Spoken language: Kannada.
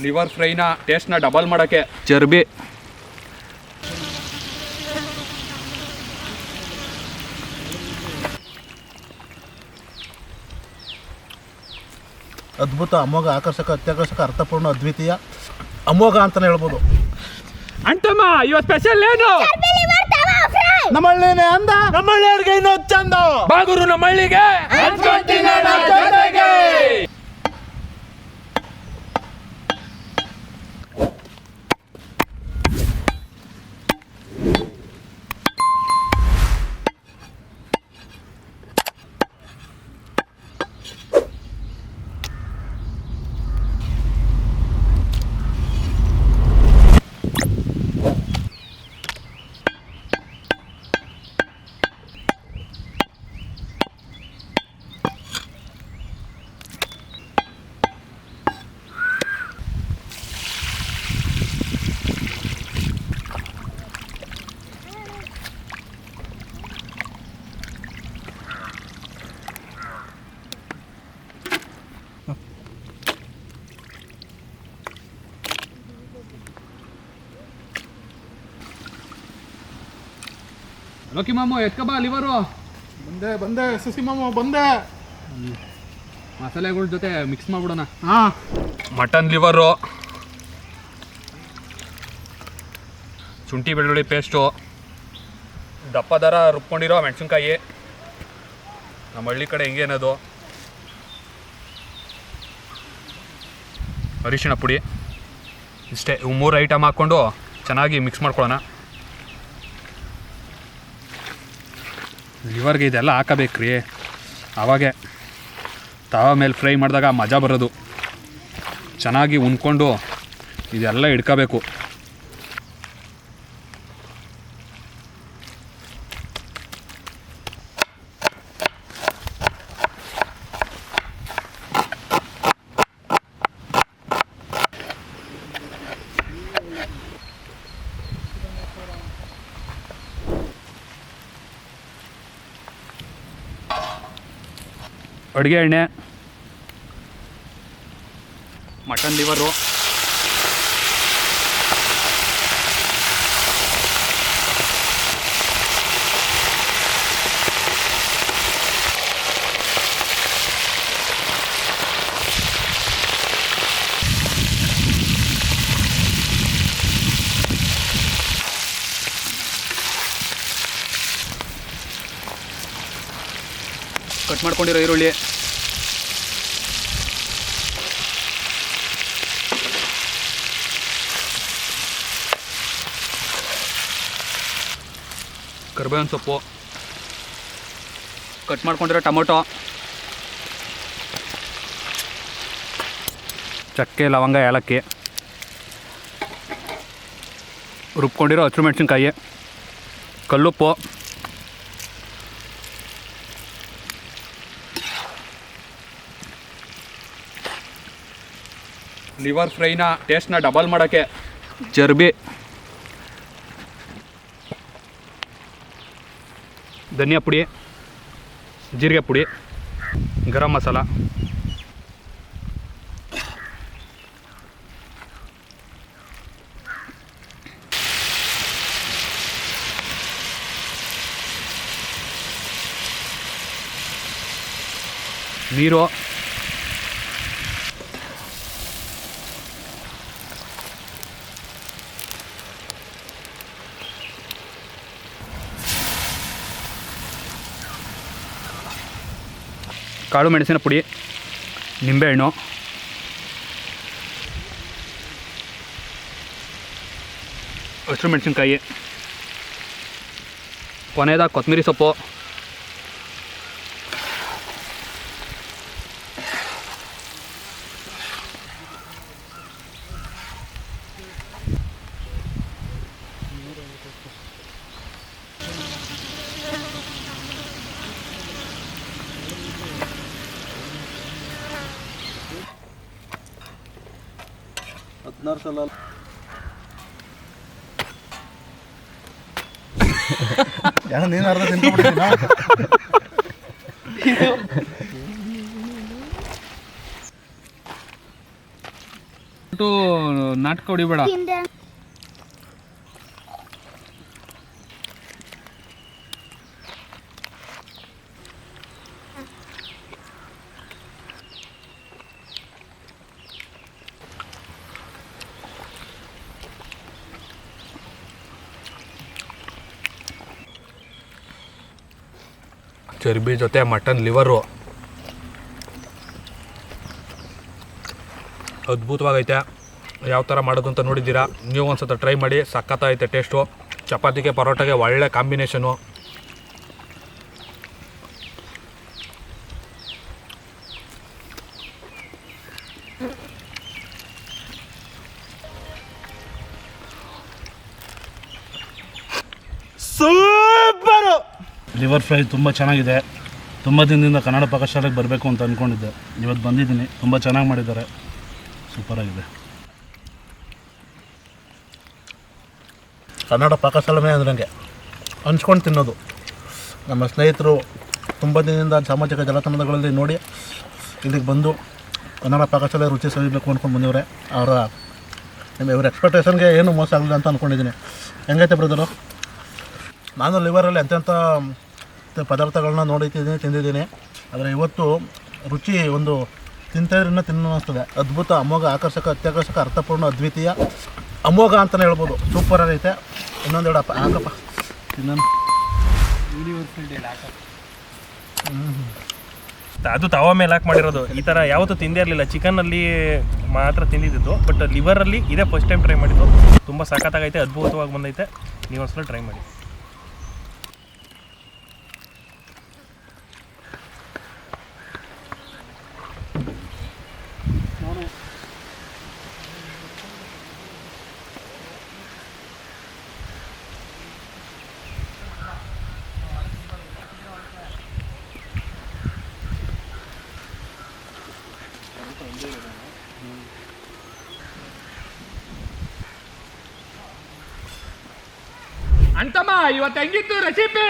ಲಿವರ್ ಫ್ರೈನ ಟೇಸ್ಟ್ನ ಡಬಲ್ ಮಾಡೋಕ್ಕೆ ಚರ್ಬಿ. ಅದ್ಭುತ ಅಮೋಘ ಆಕರ್ಷಕ ಅತ್ಯಾಕರ್ಷಕ ಅರ್ಥಪೂರ್ಣ ಅದ್ವಿತೀಯ. ಅಮೋಘ ಅಂತಲೇ ಹೇಳ್ಬೋದು. ಅಂಟಮ್ಮ ಇವತ್ತು ಸ್ಪೆಷಲ್ ಏನು? ನಮ್ಮಳ್ಳೇನೆ ಅಂದ. ನಮ್ಮಳ್ಳಿಯವ್ರಿಗೆ ಇನ್ನೂ ಚಂದ. ಬಾಗುರು ನಮ್ಮ ಲೋಕಿ ಮಾಮು ಎತ್ಕಬಾ ಲಿವರು ಬಂದೆ ಬಂದೆ ಸುಸಿ ಮಾಮ ಬಂದೆ. ಮಸಾಲೆಗಳ ಜೊತೆ ಮಿಕ್ಸ್ ಮಾಡ್ಬಿಡೋಣ. ಹಾ. ಮಟನ್ ಲಿವರು ಶುಂಠಿ ಬೆಳ್ಳುಳ್ಳಿ ಪೇಸ್ಟು ದಪ್ಪ ದರ ರುಬ್ಕೊಂಡಿರೋ ಮೆಣಸಿನ್ಕಾಯಿ. ನಮ್ಮ ಹಳ್ಳಿ ಕಡೆ ಹೆಂಗೇನದು ಅರಿಶಿಣ ಪುಡಿ. ಇಷ್ಟೇ ಇವು ಮೂರು ಐಟಮ್ ಹಾಕ್ಕೊಂಡು ಚೆನ್ನಾಗಿ ಮಿಕ್ಸ್ ಮಾಡ್ಕೊಳ್ಳೋಣ. ಲಿವರ್ಗೆ ಇದೆಲ್ಲ ಹಾಕಬೇಕ್ರಿ. ಆವಾಗೆ ತವ ಮೇಲೆ ಫ್ರೈ ಮಾಡಿದಾಗ ಮಜಾ ಬರೋದು. ಚೆನ್ನಾಗಿ ಉಣ್ಕೊಂಡು ಇದೆಲ್ಲ ಹಿಡ್ಕೋಬೇಕು ಅಡುಗೆ ಎಣ್ಣೆ ಮಟನ್ ಲಿವರು ಕಟ್ ಮಾಡ್ಕೊಂಡಿರೋ ಈರುಳ್ಳಿ. ಕರ್ಬೇವಿನ ಸೊಪ್ಪು. ಕಟ್ ಮಾಡ್ಕೊಂಡಿರೋ ಟೊಮೊಟೊ. ಚಕ್ಕೆ, ಲವಂಗ, ಏಲಕ್ಕಿ. ರುಬ್ಕೊಂಡಿರೋ ಹಸಿರು ಮೆಣಸಿನ್ಕಾಯಿ. ಕಲ್ಲುಪ್ಪು. ಲಿವರ್ ಫ್ರೈನ ಟೇಸ್ಟ್ನ ಡಬಲ್ ಮಾಡೋಕ್ಕೆ ಚರ್ಬಿ. ಧನಿಯಾ ಪುಡಿ ಜೀರಿಗೆ ಪುಡಿ ಗರಂ ಮಸಾಲ. ನೀರು. ಕಾಳು ಮೆಣಸಿನ ಪುಡಿ ನಿಂಬೆಹಣ್ಣು. ಹಸಿರು ಮೆಣಸಿನ್ಕಾಯಿ. ಕೊನೆಯದಾಗ ಕೊತ್ತಂಬರಿ ಸೊಪ್ಪು. ಹದಿನಾರು ಸಲ ಯಾರು ನೀನು ಅರ್ಧ ತಿನ್ಕೊಂಡ್ಬಿಟ್ಟಿದ್ದೀನ? ಟು ನಾಟಕ ಹೊಡಿಬೇಡ. ಚರ್ಬಿ ಜೊತೆ ಮಟನ್ ಲಿವರು. ಅದ್ಭುತವಾಗೈತೆ. ಯಾವ ಥರ ಮಾಡೋದು ಅಂತ ನೋಡಿದ್ದೀರಾ? ನೀವು ಒಂದು ಸತ ಟ್ರೈ ಮಾಡಿ, ಸಖತ್ತಾಗೈತೆ ಟೇಸ್ಟು ಚಪಾತಿಗೆ, ಪರೋಟಾಗೆ ಒಳ್ಳೆ ಕಾಂಬಿನೇಷನು ಲಿವರ್ ಫ್ರೈ ತುಂಬ ಚೆನ್ನಾಗಿದೆ. ತುಂಬ ದಿನದಿಂದ ಕನ್ನಡ ಪಾಕಶಾಲೆಗೆ ಬರಬೇಕು ಅಂತ ಅಂದ್ಕೊಂಡಿದ್ದೆ ಇವತ್ತು ಬಂದಿದ್ದೀನಿ. ತುಂಬ ಚೆನ್ನಾಗಿ ಮಾಡಿದ್ದಾರೆ. ಸೂಪರಾಗಿದೆ ಕನ್ನಡ ಪಾಕಶಾಲೆನೇ ಅಂದ್ರೆ ನನಗೆ ಹಂಚ್ಕೊಂಡು ತಿನ್ನೋದು. ನಮ್ಮ ಸ್ನೇಹಿತರು ತುಂಬ ದಿನದಿಂದ ಸಾಮಾಜಿಕ ಜಾಲತಾಣಗಳಲ್ಲಿ ನೋಡಿ ಇಲ್ಲಿಗೆ ಬಂದು ಕನ್ನಡ ಪಾಕಶಾಲೆ ರುಚಿ ಸವಿಬೇಕು ಅಂದ್ಕೊಂಡು ಬಂದಿವ್ರೆ. ಅವರ ನಿಮ್ಮ ಇವ್ರ ಎಕ್ಸ್ಪೆಕ್ಟೇಷನ್ಗೆ ಏನು ಮೋಸ ಆಗಲಿಲ್ಲ ಅಂತ ಅಂದ್ಕೊಂಡಿದ್ದೀನಿ ಹೆಂಗೈತೆ ಬ್ರದರು ನಾನು ಲಿವರಲ್ಲಿ ಎಂತೆಂಥ ಪದಾರ್ಥಗಳನ್ನ ನೋಡಿದ್ದೀನಿ ತಿಂದಿದ್ದೀನಿ. ಆದರೆ ಇವತ್ತು ರುಚಿ ಒಂದು ತಿಂತಾಯಿದ್ರಿಂದ ತಿನ್ನೋ ಅದ್ಭುತ, ಅಮೋಘ, ಆಕರ್ಷಕ, ಅತ್ಯಾಕರ್ಷಕ, ಅರ್ಥಪೂರ್ಣ, ಅದ್ವಿತೀಯ. ಅಮೋಘ ಅಂತಲೇ ಹೇಳ್ಬೋದು. ಸೂಪರ್ ಆಗೈತೆ. ಇನ್ನೊಂದು ಹೇಳಪ್ಪ ಹಾಕಪ್ಪ. ಇನ್ನೊಂದು ಅದು ತವ ಮೇಲೆ ಹಾಕಿ ಮಾಡಿರೋದು. ಈ ಥರ ಯಾವತ್ತೂ ತಿಂದೇ ಇರಲಿಲ್ಲ. ಚಿಕನಲ್ಲಿ ಮಾತ್ರ ತಿಂದಿದ್ದು. ಬಟ್ ಲಿವರಲ್ಲಿ ಇದೇ ಫಸ್ಟ್ ಟೈಮ್ ಟ್ರೈ ಮಾಡಿದ್ದು. ತುಂಬ ಸಖತ್ತಾಗೈತೆ, ಅದ್ಭುತವಾಗಿ ಬಂದೈತೆ. ನೀವು ಒಂದ್ಸಲ ಟ್ರೈ ಮಾಡಿ. ಅಂತಮ್ಮ ಇವತ್ತು ಹೆಂಗಿತ್ತು ರೆಸಿಪಿ